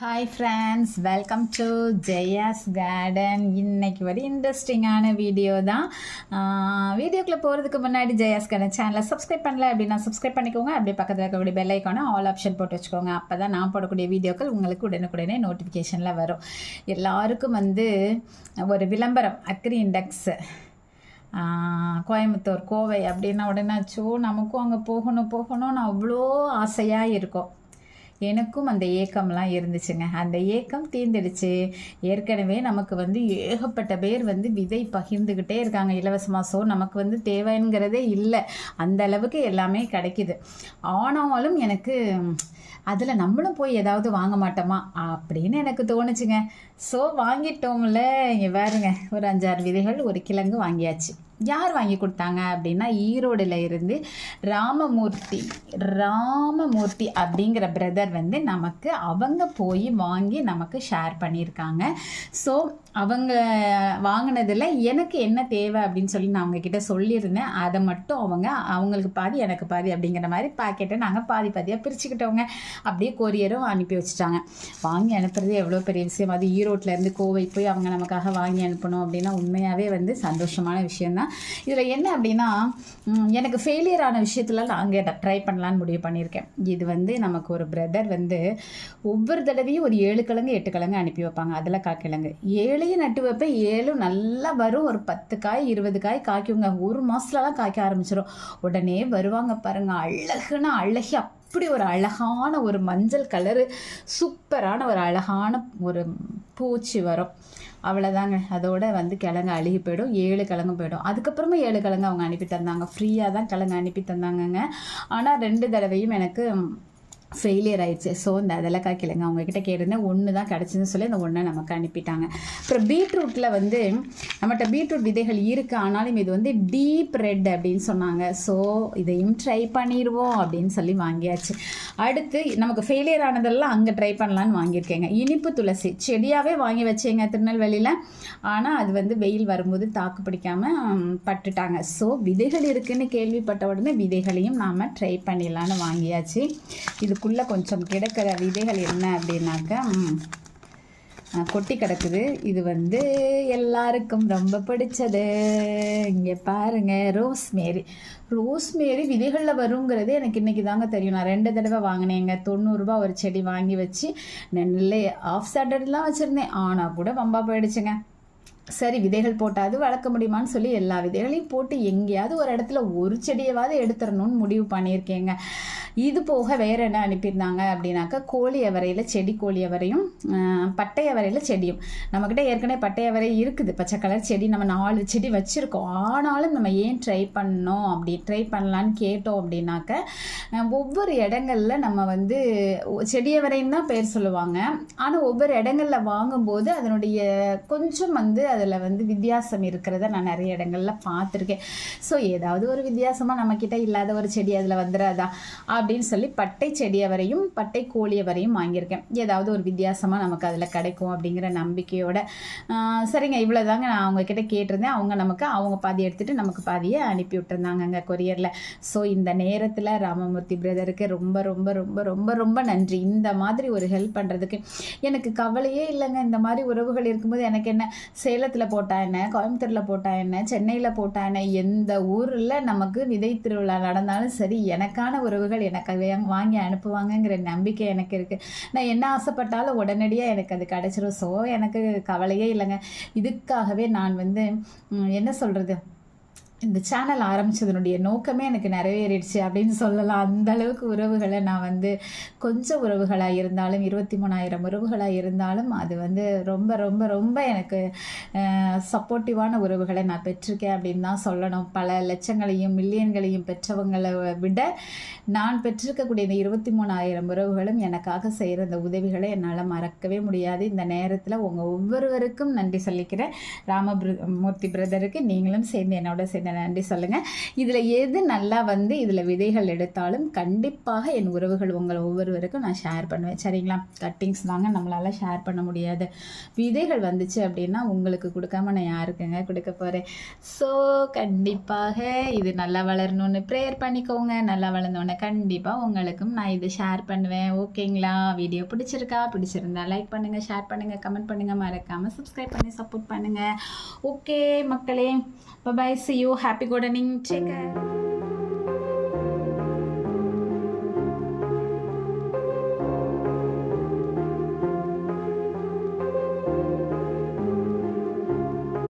Hi friends welcome to Jaya's Garden இன்னைக்கு ஒரு இன்ட்ரெஸ்டிங்கான வீடியோ தான். வீடியோக்குள்ளே போகிறதுக்கு முன்னாடி ஜெயாஸ் கார்டன் சேனலை சப்ஸ்கிரைப் பண்ணல அப்படின்னா சப்ஸ்கிரைப் பண்ணிக்கோங்க. அப்படியே பக்கத்தில் இருக்கக்கூடிய பெல் ஐக்கானை ஆல் ஆப்ஷன் போட்டு வச்சுக்கோங்க. அப்போ தான் நான் போடக்கூடிய வீடியோக்கள் உங்களுக்கு உடனுக்குடனே நோட்டிஃபிகேஷனில் வரும். எல்லாருக்கும் வந்து ஒரு விளம்பரம் அக்ரி இண்டெக்ஸ் கோயம்புத்தூர் கோவை அப்படின்னா உடனே நமக்கும் அங்கே போகணும் போகணும்னு அவ்வளோ ஆசையாக இருக்கும். எனக்கும் அந்த ஏக்கம்லாம் இருந்துச்சுங்க. அந்த ஏக்கம் தீர்ந்துடுச்சு. ஏற்கனவே நமக்கு வந்து ஏகப்பட்ட பேர் வந்து விதை பகிர்ந்துக்கிட்டே இருக்காங்க. இலவசமாக ஸோ நமக்கு வந்து தேவைங்கிறதே இல்லை. அந்த அளவுக்கு எல்லாமே கிடைக்குது. ஆனாலும் எனக்கு அதில் நம்மளும் போய் ஏதாவது வாங்க மாட்டோமா? அப்படின்னு எனக்கு தோணுச்சுங்க. ஸோ வாங்கிட்டோம்ல. இங்கே பாருங்க. ஒரு அஞ்சாறு விதைகள் ஒரு கிழங்கு வாங்கியாச்சு. யார் வாங்கி கொடுத்தாங்க அப்படின்னா ஈரோடில் இருந்து ராமமூர்த்தி ராமமூர்த்தி அப்படிங்கிற பிரதர் வந்து நமக்கு அவங்க போய் வாங்கி நமக்கு ஷேர் பண்ணியிருக்காங்க. ஸோ அவங்க வாங்கினதில் எனக்கு என்ன தேவை அப்படின்னு சொல்லி நான் அவங்கக்கிட்ட சொல்லியிருந்தேன். அதை மட்டும் அவங்க அவங்களுக்கு பாதி எனக்கு பாதி அப்படிங்கிற மாதிரி பாக்கெட்டை நாங்கள் பாதி பாதியாக பிரிச்சுக்கிட்டவங்க அப்படியே கொரியரும் அனுப்பி வச்சுட்டாங்க. வாங்கி அனுப்புறது எவ்வளோ பெரிய விஷயம்? அது ஈரோட்டிலேருந்து கோவை போய் அவங்க நமக்காக வாங்கி அனுப்பணும் அப்படின்னா உண்மையாகவே வந்து சந்தோஷமான விஷயந்தான் இதில் என்ன அப்படின்னா எனக்கு ஃபெயிலியர் ஆன விஷயத்துல நான் அங்கே ட்ரை பண்ணலான்னு முடிவு பண்ணியிருக்கேன். இது வந்து நமக்கு ஒரு பிரதர் வந்து ஒவ்வொரு தடவையும் ஒரு ஏழு கிழங்கு எட்டு கிழங்கு அனுப்பி வைப்பாங்க. அதில் காக்கிழங்கு வெளியே நட்டு வைப்பேன் ஏழும் நல்லா வரும். ஒரு பத்து காய் இருபது காய் காய்க்குங்க. ஒரு மாதத்துலலாம் காய்க்க ஆரம்பிச்சிடும் உடனே வருவாங்க பாருங்க. அழகுனா அழகி அப்படி ஒரு அழகான ஒரு மஞ்சள் கலரு சூப்பரான ஒரு அழகான ஒரு பூச்சி வரும். அவ்வளோதாங்க அதோட வந்து கிழங்கு அழுகி போயிடும். ஏழு கிழங்கு போயிடும். அதுக்கப்புறமா ஏழு கிழங்கு அவங்க அனுப்பி தந்தாங்க. ஃப்ரீயாக தான் கிழங்கு அனுப்பி தந்தாங்கங்க. ஆனால் ரெண்டு தடவையும் எனக்கு ஃபெயிலியர் ஆயிடுச்சு. ஸோ இந்த அதெல்லாம் கிழங்கு அவங்கக்கிட்ட கேட்டிருந்தேன். ஒன்று தான் கிடச்சிதுன்னு சொல்லி அந்த ஒன்றை நமக்கு அனுப்பிட்டாங்க. அப்புறம் பீட்ரூட்டில் வந்து நம்மகிட்ட பீட்ரூட் விதைகள் இருக்குது ஆனாலும் இது வந்து டீப் ரெட் அப்படின்னு சொன்னாங்க. ஸோ இதையும் ட்ரை பண்ணிடுவோம் அப்படின்னு சொல்லி வாங்கியாச்சு. அடுத்து நமக்கு ஃபெயிலியர் ஆனதெல்லாம் அங்கே ட்ரை பண்ணலான்னு வாங்கியிருக்கேங்க. இனிப்பு துளசி. செடியாகவே வாங்கி வச்சேங்க திருநெல்வேலியில். ஆனால் அது வந்து வெயில் வரும்போது தாக்கு பிடிக்காமல் பட்டுட்டாங்க. ஸோ விதைகள் இருக்குதுன்னு கேள்விப்பட்ட உடனே விதைகளையும் நாம் ட்ரை பண்ணிடலான்னு வாங்கியாச்சு. இது இதுக்குள்ளே கொஞ்சம் கிடக்கிற விதைகள் என்ன அப்படின்னாக்கா கொட்டி கிடக்குது. இது வந்து எல்லாருக்கும் ரொம்ப பிடிச்சது. இங்கே பாருங்கள் ரோஸ்மேரி. ரோஸ்மேரி விதைகளில் வருங்கிறது எனக்கு இன்றைக்கி தாங்க தெரியும். நான் ரெண்டு தடவை வாங்கினேங்க. தொண்ணூறுரூபா ஒரு செடி வாங்கி வச்சு நல்ல ஆஃப் சாட்டர்டெலாம் வச்சுருந்தேன். ஆனால் கூட வம்பா போயிடுச்சுங்க. சரி விதைகள் போட்டாது வளர்க்க முடியுமான்னு சொல்லி எல்லா விதைகளையும் போட்டு எங்கேயாவது ஒரு இடத்துல ஒரு செடியவாவது எடுத்துடணும்னு முடிவு பண்ணியிருக்கேங்க. இது போக வேறு என்ன அனுப்பியிருந்தாங்க அப்படின்னாக்கா கோழி அவரையில் செடி கோழி அவரையும் பட்டை அவரையில் செடியும். நம்மக்கிட்ட ஏற்கனவே பட்டை அவரை இருக்குது. பச்சை கலர் செடி நம்ம நாலு செடி வச்சுருக்கோம். ஆனாலும் நம்ம ஏன் ட்ரை பண்ணோம் அப்படி ட்ரை பண்ணலான்னு கேட்டோம் அப்படின்னாக்க ஒவ்வொரு இடங்களில் நம்ம வந்து செடியவரைன்னு தான் பேர் சொல்லுவாங்க. ஆனால் ஒவ்வொரு இடங்களில் வாங்கும்போது அதனுடைய கொஞ்சம் வந்து அதில் வந்து வித்தியாசம் இருக்கிறத நான் நிறைய இடங்களில் பார்த்துருக்கேன். ஸோ ஏதாவது ஒரு வித்தியாசமாக நம்மக்கிட்ட இல்லாத ஒரு செடி அதில் வந்துடாதா அப்படின்னு சொல்லி பட்டை செடியை வரையும் பட்டை கோழியை வரையும் வாங்கியிருக்கேன். ஏதாவது ஒரு வித்தியாசமாக நமக்கு அதில் கிடைக்கும் அப்படிங்கிற நம்பிக்கையோட சரிங்க இவ்வளோதாங்க நான் அவங்கக்கிட்ட கேட்டிருந்தேன். அவங்க நமக்கு அவங்க பாதி எடுத்துகிட்டு நமக்கு பாதியை அனுப்பி விட்டுருந்தாங்கங்க கொரியரில். ஸோ இந்த நேரத்தில் ராமமூர்த்தி பிரதருக்கு ரொம்ப ரொம்ப ரொம்ப ரொம்ப ரொம்ப நன்றி. இந்த மாதிரி ஒரு ஹெல்ப் பண்ணுறதுக்கு எனக்கு கவலையே இல்லைங்க. இந்த மாதிரி உறவுகள் இருக்கும்போது எனக்கு என்ன சேலத்தில் போட்டா என்ன? கோயம்புத்தூரில் போட்டா என்ன? சென்னையில் போட்டா என்ன? எந்த ஊரில் நமக்கு விதை திருவிழா நடந்தாலும் சரி எனக்கான உறவுகள் எனக்கு எனக்கு வாங்கி அனுப்புவாங்கங்கிற நம்பிக்கை எனக்கு இருக்குது நான் என்ன ஆசைப்பட்டாலும் உடனடியாக எனக்கு அது கிடச்சிரும். ஸோ எனக்கு கவலையே இல்லைங்க. இதுக்காகவே நான் வந்து என்ன சொல்கிறது இந்த சேனல் ஆரம்பித்ததனுடைய நோக்கமே எனக்கு நிறைவேறிடுச்சு அப்படின்னு சொல்லலாம். அந்த அளவுக்கு உறவுகளை நான் வந்து கொஞ்சம் உறவுகளாக இருந்தாலும் இருபத்தி மூணாயிரம் உறவுகளாக இருந்தாலும் அது வந்து ரொம்ப ரொம்ப ரொம்ப எனக்கு சப்போர்ட்டிவான உறவுகளை நான் பெற்றிருக்கேன் அப்படின்னு தான் சொல்லணும். பல லட்சங்களையும் மில்லியன்களையும் பெற்றவங்களை விட நான் பெற்றிருக்கக்கூடிய இந்த இருபத்தி மூணாயிரம் உறவுகளும் எனக்காக செய்கிற இந்த உதவிகளை என்னால் மறக்கவே முடியாது. இந்த நேரத்தில் உங்கள் ஒவ்வொருவருக்கும் நன்றி சொல்லிக்கிறேன். ராம மூர்த்தி பிரதருக்கு நீங்களும் சேர்ந்து என்னோட சேர்ந்து நன்றி சொல்லுங்கள் இதில் எது நல்லா வந்து இதில் விதைகள் எடுத்தாலும் கண்டிப்பாக என் உறவுகள் உங்கள் ஒவ்வொருவருக்கும் நான் ஷேர் பண்ணுவேன். சரிங்களா? கட்டிங்ஸ் தாங்க நம்மளால் ஷேர் பண்ண முடியாது. விதைகள் வந்துச்சு அப்படின்னா உங்களுக்கு கொடுக்காம நான் யாருக்குங்க கொடுக்க போகிறேன் ஸோ கண்டிப்பாக இது நல்லா வளரணும்னு ப்ரேயர் பண்ணிக்கோங்க. நல்லா வளர்ந்தோன்னே கண்டிப்பாக உங்களுக்கும் நான் இதை ஷேர் பண்ணுவேன். ஓகேங்களா வீடியோ பிடிச்சிருக்கா? பிடிச்சிருந்தா லைக் பண்ணுங்கள் ஷேர் பண்ணுங்கள் கமெண்ட் பண்ணுங்கள் மறக்காமல் சப்ஸ்கிரைப் பண்ணி சப்போர்ட் பண்ணுங்கள் ஓகே மக்களே. Bye bye see you Happy Gardening chega.